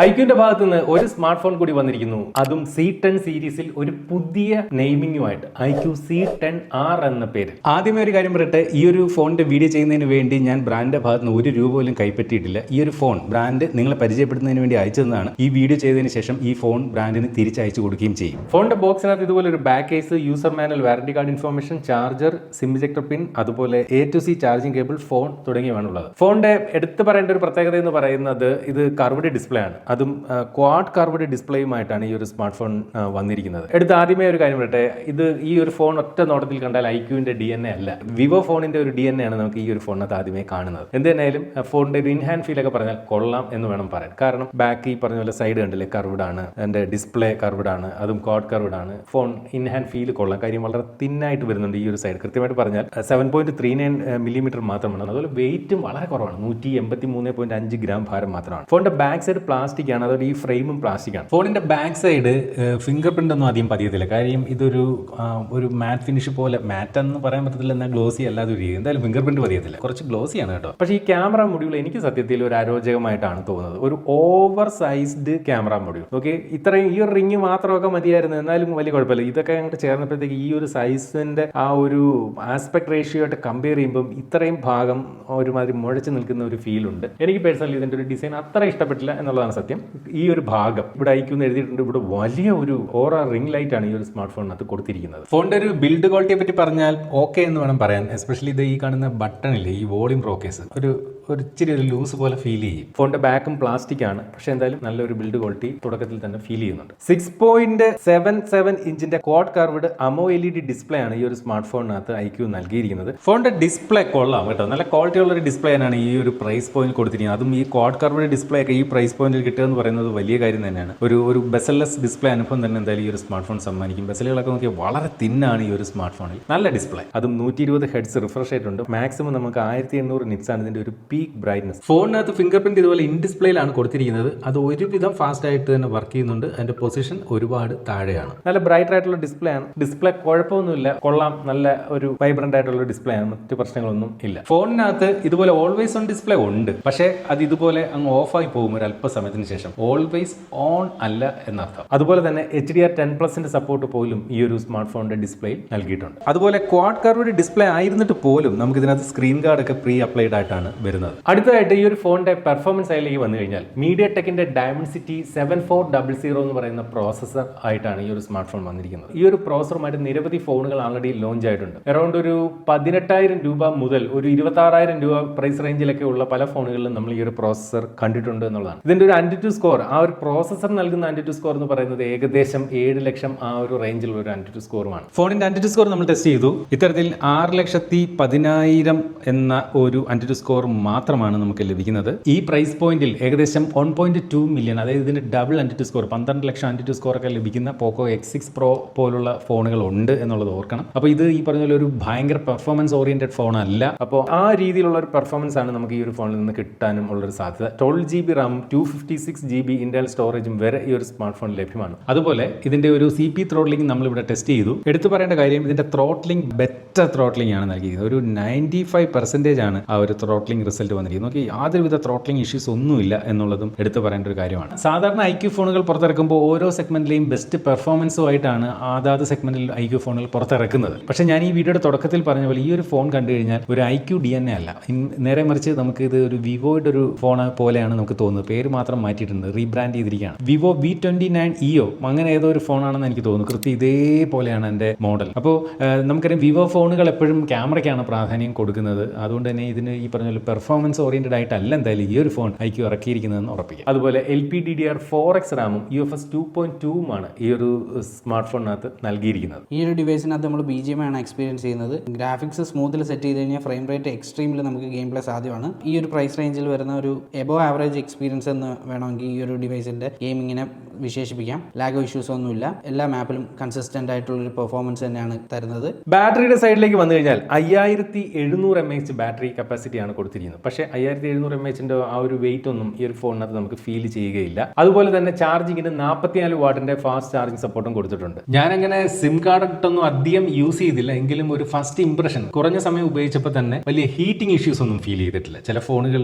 ഐക്യുന്റെ ഭാഗത്ത് നിന്ന് ഒരു സ്മാർട്ട് ഫോൺ കൂടി വന്നിരിക്കുന്നു. അതും സി ടെൻ സീരീസിൽ ഒരു പുതിയ നെയിമിങ്ങുമായിട്ട്. ഐക്യു സി ടെൻ ആർ എന്ന പേര്. ആദ്യമേ ഒരു കാര്യം പറയട്ടെ ഈ ഒരു ഫോണിന്റെ വീഡിയോ ചെയ്യുന്നതിന് വേണ്ടി ഞാൻ ബ്രാൻഡിന്റെ ഭാഗത്ത് നിന്ന് ഒരു രൂപ പോലും കൈപ്പറ്റിയിട്ടില്ല. ഈ ഒരു ഫോൺ ബ്രാൻഡ് നിങ്ങളെ പരിചയപ്പെടുത്തുന്നതിന് വേണ്ടി അയച്ചതാണ് ഈ വീഡിയോ ചെയ്തതിന് ശേഷം ഈ ഫോൺ ബ്രാൻഡിന് തിരിച്ചയച്ചു കൊടുക്കുകയും ചെയ്യും. ഫോണിന്റെ ബോക്സിനകത്ത് ഇതുപോലെ ഒരു back case user manual warranty card information charger SIM ejector pin അതുപോലെ A to C charging cable phone തുടങ്ങിയവാണ് ഉള്ളത്. ഫോണിന്റെ എടുത്തു പറയേണ്ട ഒരു പ്രത്യേകത എന്ന് പറയുന്നത് ഇത് കർവ്ഡ് ഡിസ്പ്ലേ ആണ്. അതും ക്വാഡ് കർവഡ് ഡിസ്പ്ലേയുമായിട്ടാണ് ഈ ഒരു സ്മാർട്ട് ഫോൺ വന്നിരിക്കുന്നത്. എടുത്ത് ആദ്യമേ ഒരു കാര്യം പറയട്ടെ ഇത് ഈ ഒരു ഫോൺ ഒറ്റ നോട്ടത്തിൽ കണ്ടാൽ ഐ ഐക്യുവിന്റെ ഡി എൻ എ അല്ല. വിവോ ഫോണിന്റെ ഒരു ഡി എൻ എ ആണ് നമുക്ക് ഈ ഒരു ഫോണിനകത്ത് ആദ്യമേ കാണുന്നത്. എന്ത് തന്നെയായാലും ഫോണിന്റെ ഒരു ഇൻഹാൻഡ് ഫീൽ ഒക്കെ പറഞ്ഞാൽ കൊള്ളാം എന്ന് വേണം പറയാൻ. കാരണം ബാക്ക് ഈ പറഞ്ഞ പോലെ സൈഡ് കണ്ടില്ലേ കർവ്ഡ് ആണ്. അതിന്റെ ഡിസ്പ്ലേ കർവ്ഡ് ആണ്. അതും ക്വാഡ് ആണ്. ഫോൺ ഇൻഹാൻഡ് ഫീൽ കൊള്ളാം. കാര്യം വളരെ തിന്നായിട്ട് വരുന്നുണ്ട് ഈ ഒരു സൈഡ് കൃത്യമായിട്ട് പറഞ്ഞാൽ seven point three nine millimetre മാത്രമാണ്. അതുപോലെ വെയിറ്റും വളരെ കുറവാണ്. നൂറ്റി എൺപത്തി മൂന്ന് പോയിന്റ് അഞ്ച് ഗ്രാം ഭാരം മാത്രമാണ്. ഫോണിന്റെ ബാക്ക് സൈഡ് പ്ലാസ്റ്റിക് ആണ് അതുപോലെ ഈ ഫ്രെയിമും പ്ലാസ്റ്റിക് ആണ്. ഫോണിന്റെ ബാക്ക് സൈഡ് ഫിംഗർ പ്രിന്റ് ഒന്നും ആദ്യം പതിയത്തില്ല. കാര്യം ഇതൊരു ഒരു മാറ്റ് ഫിനിഷ് പോലെ മാറ്റ് എന്ന് പറയാൻ പറ്റത്തില്ല എന്നാൽ ഗ്ലോസി അല്ലാതെ ഒരു എന്തായാലും ഫിംഗർ പ്രിന്റ് പതിയത്തില്ല. കുറച്ച് ആണ് കേട്ടോ. പക്ഷേ ഈ ക്യാമറ മൊഡ്യൂൾ എനിക്ക് സത്യത്തിൽ ഒരു അരോചകമായിട്ടാണ് തോന്നുന്നത്. ഒരു over sized camera module okay ഇത്രയും ഈ ഒരു റിങ് മാത്രമൊക്കെ മതിയായിരുന്നു. എന്നാലും വലിയ കുഴപ്പമില്ല. ഇതൊക്കെ അങ്ങോട്ട് ചേർന്നപ്പോഴത്തേക്ക് ഈ ഒരു സൈസിന്റെ ആ ഒരു ആസ്പെക്ട് റേഷ്യോ ആയിട്ട് കമ്പയർ ചെയ്യുമ്പോൾ ഇത്രയും ഭാഗം ഒരുമാതിരി മുഴച്ച് നിൽക്കുന്ന ഒരു ഫീൽ ഉണ്ട്. എനിക്ക് പേഴ്സണലി ഇതിന്റെ ഒരു ഡിസൈൻ അത്ര ഇഷ്ടപ്പെട്ടില്ല എന്നുള്ളതാണ് സത്യം. ഈ ഒരു ഭാഗം ഇവിടെ ഐക്യൂന്ന് എഴുതിയിട്ടുണ്ട്. ഇവിടെ വലിയ ഒരു ഓറ റിംഗ് ലൈറ്റ് ആണ് ഈ ഒരു സ്മാർട്ട് ഫോണിനകത്ത് കൊടുത്തിരിക്കുന്നത്. ഫോണിന്റെ ഒരു ബിൽഡ് ക്വാളിറ്റിയെ പറ്റി പറഞ്ഞാൽ ഓക്കെ എന്ന് വേണം പറയാൻ എസ്പെഷ്യലി ഇത് ഈ കാണുന്ന ബട്ടണില്ലേ ഈ വോളിയം റോക്കേഴ്സ്. ഒരു ഒരു ഇച്ചിരി ഒരു ലൂസ് പോലെ ഫീൽ ചെയ്യും. ഫോണിന്റെ ബാക്കും പ്ലാസ്റ്റിക് ആണ്. പക്ഷെ എന്തായാലും നല്ലൊരു ബിൽഡ് ക്വാളിറ്റി തുടക്കത്തിൽ തന്നെ ഫീൽ ചെയ്യുന്നുണ്ട്. സിക്സ് പോയിന്റ് സെവൻ സെവൻ ഇഞ്ചിന്റെ quad curved AMOLED display ആണ് ഈ ഒരു സ്മാർട്ട് ഫോണിനകത്ത് ഐക്യു നൽകിയിരിക്കുന്നത്. ഫോണിന്റെ ഡിസ്പ്ലേ കൊള്ളാം കേട്ടോ. നല്ല ക്വാളിറ്റി ഉള്ള ഒരു ഡിസ്പ്ലേ ആണ് ഈ ഒരു പ്രൈസ് പോയിന്റ് കൊടുത്തിരിക്കുന്നത്. അതും ഈ കോഡ് കർവ്ഡ് ഡിസ്പ്ലേ ഒക്കെ ഈ പ്രൈസ് പോയിന്റിൽ കിട്ടുക എന്ന് പറയുന്നത് വലിയ കാര്യം തന്നെയാണ്. ഒരു ഒരു ബെസൽലെസ് ഡിസ്പ്ലേ അനുഭവം തന്നെ എന്തായാലും ഈ ഒരു സ്മാർട്ട് ഫോൺ സമ്മാനിക്കും. ബെസലുകളൊക്കെ നോക്കിയാൽ വളരെ തിന്നാണ് ഈ ഒരു സ്മാർട്ട് ഫോണിൽ നല്ല ഡിസ്പ്ലേ അതും നൂറ്റി ഇരുപത് ഹെഡ്സ് റിഫ്രഷ് ആയിട്ടുണ്ട് മാക്സിമം നമുക്ക് ആയിരത്തി എണ്ണൂറ് ആണ് ഇതിന്റെ ഒരു പീക്ക് ബ്രൈറ്റ്നസ് ഫോണിനകത്ത് ഫിംഗർ പ്രിന്റ് ഇതുപോലെ ഇൻ ഡിസ്പ്ലേയിലാണ് കൊടുത്തിരിക്കുന്നത്. അത് ഒരുവിധം ഫാസ്റ്റ് ആയിട്ട് തന്നെ വർക്ക് ചെയ്യുന്നുണ്ട്. അതിന്റെ പൊസിഷൻ ഒരുപാട് താഴെയാണ്. നല്ല ബ്രൈറ്റ് ആയിട്ടുള്ള ഡിസ്പ്ലേ ആണ്. ഡിസ്പ്ലേ കുഴപ്പമൊന്നുമില്ല. കൊള്ളാം. നല്ല ഒരു വൈബ്രന്റ് ആയിട്ടുള്ള ഡിസ്പ്ലേ ആണ്. മറ്റു പ്രശ്നങ്ങളൊന്നും ഇല്ല. ഫോണിനകത്ത് ഇതുപോലെ ഓൾവേസ് ഓൺ ഡിസ്പ്ലേ ഉണ്ട്. പക്ഷേ അത് ഇതുപോലെ അങ്ങ് ഓഫായി പോകും ഒരു അല്പസമയത്തിന് ശേഷം. ഓൾവേസ് ഓൺ അല്ല എന്നർത്ഥം. അതുപോലെ തന്നെ എച്ച് ഡി ആർ ടെൻ പ്ലസിന്റെ സപ്പോർട്ട് പോലും ഈ ഒരു സ്മാർട്ട് ഫോണിന്റെ ഡിസ്പ്ലേയിൽ നൽകിയിട്ടുണ്ട്. അതുപോലെ ക്വാഡ് കർവ്ഡ് ഡിസ്പ്ലേ ആയിരുന്നിട്ട് പോലും നമുക്ക് ഇതിനകത്ത് സ്ക്രീൻ ഗാർഡ് ഒക്കെ പ്രീ അപ്ലൈഡ് ആയിട്ടാണ് വരുന്നത്. അടുത്തതായിട്ട് ഈ ഒരു ഫോണിന്റെ പെർഫോമൻസ് സൈഡിലേക്ക് വന്നു കഴിഞ്ഞാൽ media ടെക്കിന്റെ Dimensity seven four double zero എന്ന് പറയുന്ന പ്രോസസർ ആയിട്ടാണ് ഈ ഒരു സ്മാർട്ട് ഫോൺ വന്നിരിക്കുന്നത്. ഈ ഒരു പ്രോസറുമായിട്ട് നിരവധി ഫോണുകൾ ആൾറെഡി ലോഞ്ച് ആയിട്ടുണ്ട്. അറൌണ്ട് ഒരു പതിനെട്ടായിരം രൂപ മുതൽ ഒരു ഇരുപത്തി ആറായിരം രൂപ പ്രൈസ് റേഞ്ചിലൊക്കെ ഉള്ള പല ഫോണുകളിലും നമ്മൾ ഈ ഒരു പ്രോസസർ കണ്ടിട്ടുണ്ട് എന്നുള്ളതാണ്. ഇതിന്റെ ഒരു ആന്റിറ്റ്യൂ സ്കോർ ആ ഒരു പ്രോസസർ നൽകുന്ന ആന്റിറ്റ്യൂ സ്കോർ എന്ന് പറയുന്നത് ഏകദേശം ഏഴ് ലക്ഷം ആ ഒരു റേഞ്ചിലുള്ള ഒരു ആന്റിറ്റ്യൂ സ്കോറുമാണ്. ഫോണിന്റെ ആന്റിറ്റ്യൂ സ്കോർ നമ്മൾ ടെസ്റ്റ് ചെയ്തു. ഇത്തരത്തിൽ ആറ് ലക്ഷത്തി പതിനായിരം എന്ന ഒരു ആന്റിറ്റ്യൂ സ്കോർ മാത്രമാണ് നമുക്ക് ലഭിക്കുന്നത്. ഈ പ്രൈസ് പോയിന്റിൽ ഏകദേശം വൺ പോയിന്റ് ടു മില്യൺ അതായത് ഇതിന്റെ ഡബിൾ ആന്റിറ്റി സ്കോർ പന്ത്രണ്ട് ലക്ഷം ആന്റിറ്റി സ്കോർ ഒക്കെ ലഭിക്കുന്ന പോക്കോ എക്സ് സിക്സ് പ്രോ പോലുള്ള ഫോണുകൾ ഉണ്ട് എന്നുള്ളത് ഓർക്കണം. അപ്പോൾ ഇത് ഈ പറഞ്ഞ പോലെ ഒരു ഭയങ്കര പെർഫോമൻസ് ഓറിയന്റഡ് ഫോൺ അല്ല. അപ്പോൾ ആ രീതിയിലുള്ള ഒരു പെർഫോമൻസ് ആണ് നമുക്ക് ഈ ഒരു ഫോണിൽ നിന്ന് കിട്ടാനും ഉള്ളൊരു സാധ്യത. Twelve G B RAM two fifty six G B Intel സ്റ്റോറേജും വരെ ഈ ഒരു സ്മാർട്ട് ഫോൺ ലഭ്യമാണ്. അതുപോലെ ഇതിന്റെ ഒരു സി പി ത്രോട്ട്ലിംഗ് നമ്മൾ ഇവിടെ ടെസ്റ്റ് ചെയ്തു. എടുത്തു പറയേണ്ട കാര്യം ഇതിന്റെ ത്രോട്ട്ലിംഗ് ബെറ്റർ ത്രോട്ട്ലിംഗ് ആണ് നൽകിയത് ഒരു നയന്റി ഫൈവ് പെർസെന്റേജ് ആണ് ആ ഒരു ത്രോട്ട്ലിംഗ് റിസൾട്ട് വന്നിരിക്കുന്നത് നോക്കി യാതൊരുവിധ ത്രോട്ട്ലിംഗ് ഇഷ്യൂസ് ഒന്നുമില്ല എന്നുള്ളതും എടുത്തു പറയേണ്ട ഒരു കാര്യമാണ്. സാധാരണ ഐ ക്യു ഫോണുകൾ പുറത്തിറക്കുമ്പോൾ ഓരോ സെഗ്മെന്റിലെയും ബെസ്റ്റ് പെർഫോമൻസുമായിട്ടാണ് അതാത് സെഗ്മെന്റിൽ ഐ ക്യു ഫോണുകൾ പുറത്തിറക്കുന്നത്. പക്ഷേ ഞാൻ ഈ വീഡിയോയുടെ തുടക്കത്തിൽ പറഞ്ഞ പോലെ ഈ ഒരു ഫോൺ കണ്ടു കഴിഞ്ഞാൽ ഒരു I Q D N A അല്ല. നേരെ മറിച്ച് നമുക്ക് ഇത് ഒരു വിവോയുടെ ഒരു ഫോൺ പോലെയാണ് നമുക്ക് തോന്നുന്നത്. പേര് മാത്രം മാറ്റിയിട്ടുണ്ട് റീബ്രാൻഡ് ചെയ്തിരിക്കുകയാണ്. Vivo V twenty nine EO അങ്ങനെ ഏതോ ഒരു ഫോണാണെന്ന് എനിക്ക് തോന്നുന്നു. കൃത്യം ഇതേപോലെയാണ് എന്റെ മോഡൽ അപ്പോൾ നമുക്കറിയാം വിവോ ഫോണുകൾ എപ്പോഴും ക്യാമറയ്ക്കാണ് പ്രാധാന്യം കൊടുക്കുന്നത്. അതുകൊണ്ട് തന്നെ ഇതിന് ഈ പറഞ്ഞ പോലെ പെർഫോമൻസ് ഓറിയന്റഡ് ആയിട്ടല്ല എന്തായാലും ഈ ഒരു ഫോൺ ഐ ക്യു ഇറക്കിയിരിക്കുന്നതെന്ന് ഉറപ്പിക്കാം. അതുപോലെ L P D D R four X റാമും U F S two point ടൂമാണ് ഈ ഒരു സ്മാർട്ട് ഫോണിനകത്ത് നൽകിയിരിക്കുന്നത്. ഈ ഒരു ഡിവൈസിനകത്ത് നമ്മൾ ബി ജി എം ആണ് എക്സ്പീരിയൻസ് ചെയ്യുന്നത്. ഗ്രാഫിക്സ് സ്മൂത്തിൽ സെറ്റ് ചെയ്ത് കഴിഞ്ഞാൽ ഫ്രെയിം റേറ്റ് എക്സ്ട്രീമിൽ നമുക്ക് ഗെയിം പ്ലേ സാധ്യമാണ്. ഈ ഒരു പ്രൈസ് റേഞ്ചിൽ വരുന്ന ഒരു എബോ ആവറേജ് എക്സ്പീരിയൻസ് എന്ന് വേണമെങ്കിൽ ഈ ഒരു ഡിവൈസിന്റെ ഗെയിമിങ്ങിനെ വിശേഷിപ്പിക്കാം. ലാഗ് ഇഷ്യൂസ് ഒന്നുമില്ല. എല്ലാ മാപ്പിലും കൺസിസ്റ്റന്റ് ആയിട്ടുള്ള ഒരു പെർഫോമൻസ് തന്നെയാണ് തരുന്നത്. ബാറ്ററിയുടെ സൈഡിലേക്ക് വന്നു കഴിഞ്ഞാൽ അയ്യായിരത്തി എഴുന്നൂറ് എം എച്ച് ബാറ്ററി കപ്പാസിറ്റിയാണ് കൊടുത്തിരിക്കുന്നത്. പക്ഷേ അയ്യായിരത്തി എഴുന്നൂറ് എം എച്ചിന്റെ ആ ഒരു വെയിറ്റ് ഒന്നും ഈ ഒരു ഫോണിനകത്ത് നമുക്ക് ഫീൽ ചെയ്യുകയില്ല. അതുപോലെ തന്നെ ചാർജിങ്ങിന് നാൽപ്പത്തിനാല് വാട്ടിന്റെ ഫാസ്റ്റ് ചാർജിങ് സപ്പോർട്ടും കൊടുത്തിട്ടുണ്ട്. ഞാൻ അങ്ങനെ സിം കാർഡ് ഇട്ടൊന്നും അധികം യൂസ് ചെയ്തില്ല. എങ്കിലും ഒരു ഫസ്റ്റ് ഇംപ്രഷൻ കുറഞ്ഞ സമയം ഉപയോഗിച്ചപ്പോൾ തന്നെ വലിയ ഹീറ്റിംഗ് ഇഷ്യൂസ് ഒന്നും ഫീൽ ചെയ്തിട്ടില്ല. ചില ഫോണുകൾ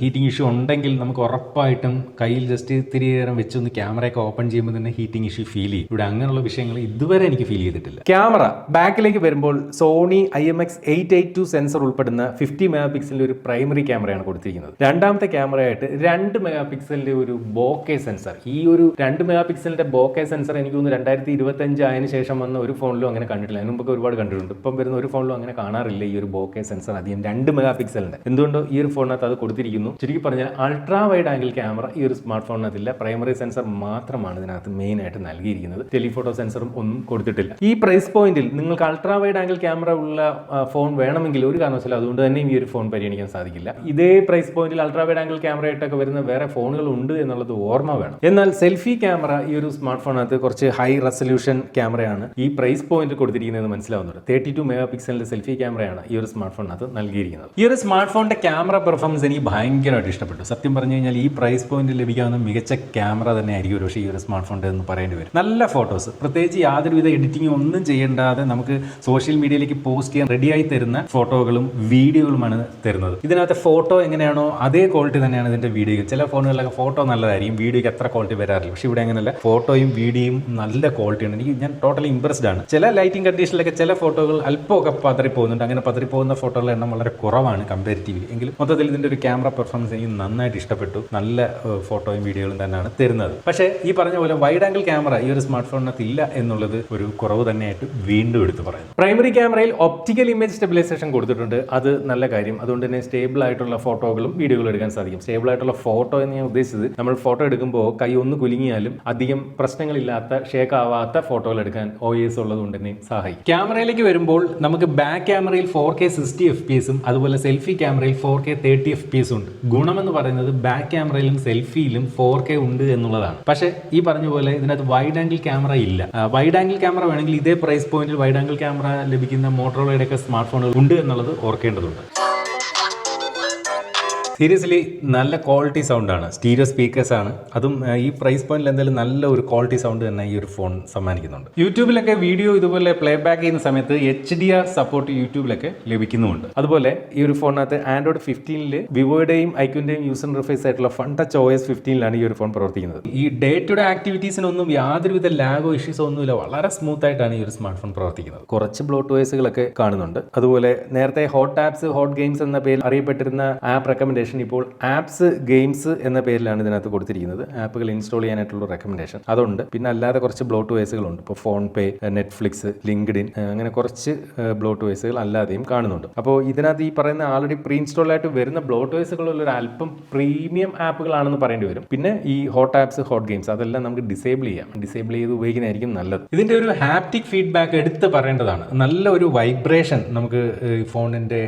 ഹീറ്റിംഗ് ഇഷ്യൂ ഉണ്ടെങ്കിൽ നമുക്ക് ഉറപ്പായിട്ടും കയ്യിൽ ജസ്റ്റ് ഇത്തിരി നേരം വെച്ചൊന്ന് ക്യാമറയൊക്കെ ഓപ്പൺ ചെയ്യുമ്പോൾ തന്നെ ഹീറ്റിംഗ് ഇഷ്യൂ ഫീൽ ചെയ്യും. ഇവിടെ അങ്ങനെയുള്ള വിഷയങ്ങൾ ഇതുവരെ എനിക്ക് ഫീൽ ചെയ്തിട്ടില്ല. ക്യാമറ ബാക്കിലേക്ക് വരുമ്പോൾ Sony I M X eight eight two sensor ഉൾപ്പെടുന്ന ഫിഫ്റ്റി മെഗാ പിക്സലിന്റെ ഒരു പ്രൈമറി ക്യാമറയാണ് കൊടുത്തിരിക്കുന്നത്. രണ്ടാമത്തെ ക്യാമറയായിട്ട് രണ്ട് മെഗാ പിക്സലിന്റെ ഒരു ബോക്കെ സെൻസർ ഈ ഒരു രണ്ട് മെഗാ പിക്സലിന്റെ ബോക്കെ സെൻസർ എനിക്ക് തോന്നുന്നു രണ്ടായിരത്തി ഇരുപത്തി അഞ്ച് ആയതിനു ശേഷം വന്ന ഒരു ഫോണിലും അങ്ങനെ കണ്ടിട്ടില്ല. അതിന് മുമ്പൊക്കെ ഒരുപാട് കണ്ടിട്ടുണ്ട്. ഇപ്പം വരുന്ന ഒരു ഫോണിലും അങ്ങനെ കാണാറില്ല ഈ ഒരു ബോക്കെ സെൻസർ അധികം രണ്ട് മെഗാ പിക്സലിന്റെ എന്തുകൊണ്ടോ ഈ ഒരു ഫോണിനകത്ത് അത് കൊടുത്തിരിക്കുന്നു. ചുരുക്കി പറഞ്ഞാൽ അൾട്രാ വൈഡ് ആംഗിൾ ക്യാമറ ഈ ഒരു സ്മാർട്ട് ഫോണിനകത്തില്ല പ്രൈമറി സെൻസർ മാത്രമാണ് ഇതിനകത്ത് മെയിൻ ആയിട്ട് നൽകിയിരിക്കുന്നത്. ടെലിഫോട്ടോ സെൻസറും ഒന്നും കൊടുത്തിട്ടില്ല. ഈ പ്രൈസ് പോയിന്റിൽ നിങ്ങൾക്ക് അൾട്രാ വൈഡ് ആംഗിൾ ക്യാമറ ഉള്ള ഫോൺ വേണമെങ്കിൽ ഒരു കാരണവശാലും അതുകൊണ്ട് തന്നെ ഈ ഒരു ഫോൺ പരിഗണിക്കാൻ സാധിക്കില്ല. ഇതേ പ്രൈസ് പോയിന്റിൽ അൾട്രാ വൈഡ് ആംഗിൾ ക്യാമറ ആയിട്ടൊക്കെ വരുന്ന വേറെ ഫോണുകൾ ഉണ്ട് എന്നുള്ളത് ഓർമ്മ വേണം. എന്നാൽ സെൽഫി ക്യാമറ ഈ ഒരു സ്മാർട്ട് ഫോണിനകത്ത് കുറച്ച് ഹൈ റെസൊല്യൂഷൻ ക്യാമറയാണ് ഈ പ്രൈസ് പോയിന്റ് കൊടുത്തിരിക്കുന്നത് മനസ്സിലാവുന്നുണ്ട് തേർട്ടി ടു മെഗാ പിക്സലിന്റെ സെൽഫി ക്യാമറയാണ് ഈ ഒരു സ്മാർട്ട് ഫോണിനകത്ത് നൽകിയിരിക്കുന്നത്. ഈ ഒരു സ്മാർട്ട് ഫോണിന്റെ ക്യാമറ പെർഫോമൻസ് എനിക്ക് ഭയങ്കരമായിട്ട് ഇഷ്ടപ്പെട്ടു. സത്യം പറഞ്ഞു കഴിഞ്ഞാൽ ഈ പ്രൈസ് പോയിന്റ് ലഭിക്കാവുന്ന മികച്ച ക്യാമറ തന്നെ ആയിരിക്കും ഒരു പക്ഷേ ഈ ഒരു സ്മാർട്ട് എന്ന് പറയേണ്ടി വരും. നല്ല ഫോട്ടോസ് പ്രത്യേകിച്ച് യാതൊരുവിധ എഡിറ്റിംഗ് ഒന്നും ചെയ്യേണ്ടാതെ നമുക്ക് സോഷ്യൽ മീഡിയയിലേക്ക് പോസ്റ്റ് ചെയ്യാൻ റെഡിയായി തരുന്ന ഫോട്ടോകളും വീഡിയോകളുമാണ് തരുന്നത്. ഇതിനകത്ത് ഫോട്ടോ എങ്ങനെയാണോ അതേ ക്വാളിറ്റി തന്നെയാണ് ഇതിന്റെ വീഡിയോ ചില ഫോണുകളിലൊക്കെ ഫോട്ടോ നല്ലതായിരിക്കും. വീഡിയോയ്ക്ക് എത്ര ക്വാളിറ്റി വരാറില്ല. പക്ഷേ ഇവിടെ അങ്ങനെയല്ല. ഫോട്ടോയും വീഡിയോയും നല്ല ക്വാളിറ്റിയാണ് എനിക്ക് ഞാൻ ടോട്ടലി ഇംപ്രസ്ഡ് ആണ്. ചില ലൈറ്റിംഗ് കണ്ടീഷനിലൊക്കെ ചില ഫോട്ടോകൾ അല്പമൊക്കെ പതറി പോകുന്നുണ്ട് അങ്ങനെ പതറി പോകുന്ന ഫോട്ടോകളുടെ എണ്ണം വളരെ കുറവാണ് കമ്പാരിറ്റീവ്ലി എങ്കിലും മൊത്തത്തിൽ ഇതിന്റെ ഒരു ക്യാമറ പെർഫോമൻസ് എനിക്ക് നന്നായിട്ട് ഇഷ്ടപ്പെട്ടു. നല്ല ഫോട്ടോയും വീഡിയോകളും തന്നെയാണ് തരുന്നത്. പക്ഷേ ഈ പറഞ്ഞ പോലെ വൈഡ് ആംഗിൾ ക്യാമറ ഈ ഒരു സ്മാർട്ട് ഫോണിനകത്ത് ഇല്ല എന്നുള്ളത് ഒരു കുറവ് തന്നെയായിട്ട് വീണ്ടും എടുത്തു പറയുന്നു. പ്രൈമറി ക്യാമറയിൽ ഒപ്റ്റിക്കൽ ഇമേജ് സ്റ്റെബിലൈസേഷൻ കൊടുത്തിട്ടുണ്ട്. അത് നല്ല കാര്യം. അതുകൊണ്ട് തന്നെ സ്റ്റേബിൾ ആയിട്ടുള്ള ഫോട്ടോകളും വീഡിയോകളും എടുക്കാൻ സാധിക്കും. സ്റ്റേബിൾ ആയിട്ടുള്ള ഫോട്ടോ എന്ന് ഞാൻ ഉദ്ദേശിച്ചത് നമ്മൾ ഫോട്ടോ എടുക്കുമ്പോൾ കൈ ഒന്ന് കുലുങ്ങിയാലും അധികം പ്രശ്നങ്ങളില്ലാത്ത ഷേക്ക് ആവാത്ത ഫോട്ടോകൾ എടുക്കാൻ ഒ എസ് ഉള്ളത് കൊണ്ട് തന്നെ സഹായിക്കും. ക്യാമറയിലേക്ക് വരുമ്പോൾ നമുക്ക് ബാക്ക് ക്യാമറയിൽ four K sixty F P എസും അതുപോലെ സെൽഫി ക്യാമറയിൽ four K thirty F P എസും ഉണ്ട്. ഗുണമെന്ന് പറയുന്നത് ബാക്ക് ക്യാമറയിലും സെൽഫിയിലും ഫോർ കെ ഉണ്ട് എന്നുള്ളതാണ്. പക്ഷേ ഈ പറഞ്ഞ പോലെ ഇതിനകത്ത് വൈഡ് ആംഗിൾ ക്യാമറ ഇല്ല. വൈഡ് ആംഗിൾ ക്യാമറ വേണമെങ്കിൽ ഇതേ പ്രൈസ് പോയിന്റിൽ വൈഡ് ആംഗിൾ ക്യാമറ ലഭിക്കുന്ന മോട്ടോറോളയുടെ ഒക്കെ സ്മാർട്ട് ഫോണുകൾ ഉണ്ട് എന്നുള്ളത് ഓർക്കേണ്ടതുണ്ട്. സീരിയസ്ലി നല്ല ക്വാളിറ്റി സൗണ്ടാണ് സ്റ്റീരിയോ സ്പീക്കേഴ്സ് ആണ്. അതും ഈ പ്രൈസ് പോയിന്റിൽ എന്തായാലും നല്ല ഒരു ക്വാളിറ്റി സൗണ്ട് തന്നെ ഈ ഒരു ഫോൺ സമ്മാനിക്കുന്നുണ്ട്. യൂട്യൂബിലൊക്കെ വീഡിയോ ഇതുപോലെ പ്ലേ ബാക്ക് ചെയ്യുന്ന സമയത്ത് എച്ച് ഡി ആർ സപ്പോർട്ട് യൂട്യൂബിലൊക്കെ ലഭിക്കുന്നുമുണ്ട്. അതുപോലെ ഈ ഒരു ഫോണിനകത്ത് ആൻഡ്രോയിഡ് ഫിഫ്റ്റീനിൽ വിവോയുടെയും ഐക്യൂന്റെയും യൂസർ ഇന്റർഫേസ് ആയിട്ടുള്ള ഫൺ ടച്ച് ഒ എസ് ഫിഫ്റ്റീനിലാണ് ഈ ഒരു ഫോൺ പ്രവർത്തിക്കുന്നത്. ഈ ഡേ ടു ഡേ ആക്ടിവിറ്റീസിനൊന്നും യാതൊരുവിധ ലാഗോ ഇഷ്യൂസോ ഒന്നുമില്ല വളരെ സ്മൂത്ത് ആയിട്ടാണ് ഈ ഒരു സ്മാർട്ട് ഫോൺ പ്രവർത്തിക്കുന്നത്. കുറച്ച് ബ്ലോട്ട് വോയിസുകളൊക്കെ കാണുന്നുണ്ട്. അതുപോലെ നേരത്തെ ഹോട്ട് ആപ്സ് ഹോട്ട് ഗെയിംസ് എന്ന പേരിൽ അറിയപ്പെട്ടിരുന്ന ആപ്പ് റെക്കമെൻഡേഷൻ ഇപ്പോൾ ആപ്സ് ഗെയിംസ് എന്ന പേരിലാണ് ഇതിനകത്ത് കൊടുത്തിരിക്കുന്നത്. ആപ്പുകൾ ഇൻസ്റ്റാൾ ചെയ്യാനായിട്ടുള്ള റെക്കമെൻഡേഷൻ അതുണ്ട്. പിന്നെ അല്ലാതെ കുറച്ച് ബ്ലോട്ട് വേസുകളുണ്ട് ഇപ്പോൾ ഫോൺ പേ നെറ്റ്ഫ്ലിക്സ് ലിങ്ക്ഡിൻ അങ്ങനെ കുറച്ച് ബ്ലോട്ട് വേസുകൾ അല്ലാതെയും കാണുന്നുണ്ട്. അപ്പോൾ ഇതിനകത്ത് ഈ പറയുന്ന ആൾറെഡി പ്രീ ഇൻസ്റ്റാൾ ആയിട്ട് വരുന്ന ബ്ലോട്ട് വേസുകളുള്ള ഒരു അല്പം പ്രീമിയം ആപ്പുകളാണെന്ന് പറയേണ്ടി വരും. പിന്നെ ഈ ഹോട്ട് ആപ്സ് ഹോട്ട് ഗെയിംസ് അതെല്ലാം നമുക്ക് ഡിസേബിൾ ചെയ്യാം. ഡിസേബിൾ ചെയ്ത് ഉപയോഗിക്കുന്നതായിരിക്കും നല്ലത്. ഇതിന്റെ ഒരു ഹാപ്റ്റിക് ഫീഡ്ബാക്ക് എടുത്ത് പറയേണ്ടതാണ്. നല്ല ഒരു വൈബ്രേഷൻ നമുക്ക് ഫോണിന്റെ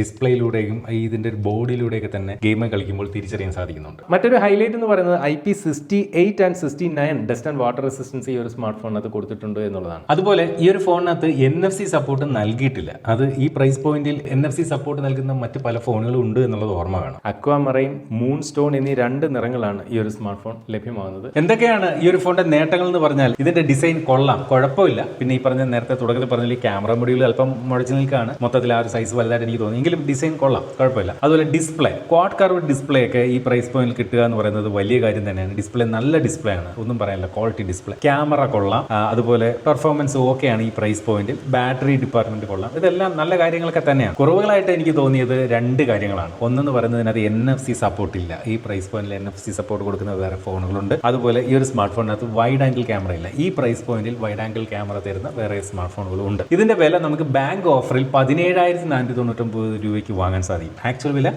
ഡിസ്പ്ലേയിലൂടെയും ഇതിന്റെ ഒരു ബോഡിയിലൂടെയൊക്കെ തന്നെ ഗെയിം കളിക്കുമ്പോൾ തിരിച്ചറിയാൻ സാധിക്കുന്നുണ്ട്. മറ്റൊരു ഹൈലൈറ്റ് എന്ന് പറയുന്നത് I P sixty eight and sixty nine dust and water resistance ഈ ഒരു സ്മാർട്ട് ഫോണിനകത്ത് കൊടുത്തിട്ടുണ്ട് എന്നുള്ളതാണ്. അതുപോലെ ഈ ഒരു ഫോണിനകത്ത് എൻ എഫ് സി സപ്പോർട്ട് നൽകിയിട്ടില്ല. അത് ഈ പ്രൈസ് പോയിന്റിൽ എൻ എഫ് സി സപ്പോർട്ട് നൽകുന്ന മറ്റ് പല ഫോണുകളും ഉണ്ട് എന്നുള്ളത് ഓർമ്മ വേണം അക്വാ മറൈൻ മൂൺ സ്റ്റോൺ എന്നീ രണ്ട് നിറങ്ങളാണ് ഈ ഒരു സ്മാർട്ട് ഫോൺ ലഭ്യമാകുന്നത്. എന്തൊക്കെയാണ് ഈ ഒരു ഫോണിന്റെ നേട്ടങ്ങൾ എന്ന് പറഞ്ഞാൽ ഇതിന്റെ ഡിസൈൻ കൊള്ളാം കുഴപ്പമില്ല. പിന്നെ ഈ പറഞ്ഞ നേരത്തെ തുടക്കത്തിൽ പറഞ്ഞ ഈ ക്യാമറ മൊഡ്യൂൾ അല്പം മുഴച്ചു നിൽക്കുകയാണ്. മൊത്തത്തിൽ ആ ഒരു സൈസ് വലുതായിട്ട് എനിക്ക് തോന്നി. എങ്കിലും ഡിസൈൻ കൊള്ളാം കുഴപ്പമില്ല. അതുപോലെ ഡിസ്പ്ലേ ക്വാഡ് കർവ് ഡിസ്പ്ലേ ഒക്കെ ഈ പ്രൈസ് പോയിന്റിൽ കിട്ടുക എന്ന് പറയുന്നത് വലിയ കാര്യം തന്നെയാണ്. ഡിസ്പ്ലേ നല്ല ഡിസ്പ്ലേ ആണ്. ഒന്നും പറയാനില്ല ക്വാളിറ്റി ഡിസ്പ്ലേ ക്യാമറ കൊള്ളാം. അതുപോലെ പെർഫോമൻസ് ഓക്കെയാണ് ഈ പ്രൈസ് പോയിന്റിൽ ബാറ്ററി ഡിപ്പാർട്ട്മെന്റ് കൊള്ളാം. ഇതെല്ലാം നല്ല കാര്യങ്ങളൊക്കെ തന്നെയാണ്. കുറവുകളായിട്ട് എനിക്ക് തോന്നിയത് രണ്ട് കാര്യങ്ങളാണ്. ഒന്നെന്ന് പറയുന്നതിനകത്ത് എൻ എഫ് സി സപ്പോർട്ട് ഇല്ല. ഈ പ്രൈസ് പോയിന്റിൽ എൻ എഫ് സി സപ്പോർട്ട് കൊടുക്കുന്ന വേറെ ഫോണുകളുണ്ട്. അതുപോലെ ഈ ഒരു സ്മാർട്ട് ഫോണിനകത്ത് വൈഡ് ആംഗിൾ ക്യാമറ ഇല്ല. ഈ പ്രൈസ് പോയിന്റിൽ വൈഡ് ആംഗിൾ ക്യാമറ തരുന്ന വേറെ സ്മാർട്ട് ഫോണുകളും ഉണ്ട്. ഇതിന്റെ വില നമുക്ക് ബാങ്ക് ഓഫറിൽ പതിനേഴായിരത്തി നാനൂറ്റി തൊണ്ണൂറ്റൊമ്പത് രൂപയ്ക്ക് വാങ്ങാൻ സാധിക്കും. ആക്ച്വൽ വില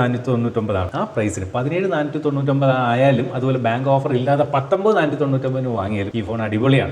നാനൂറ്റി തൊണ്ണൂറ്റൊമ്പതാണ് ആ പ്രൈസിന് പതിനേഴ് നാനൂറ്റി തൊണ്ണൂറ്റൊമ്പത് ആയാലും അതുപോലെ ബാങ്ക് ഓഫർ ഇല്ലാതെ പത്തൊമ്പത് നാനൂറ്റി തൊണ്ണൂറ്റൊമ്പതിന് വാങ്ങിയാലും ഈ ഫോൺ അടിപൊളിയാണ്.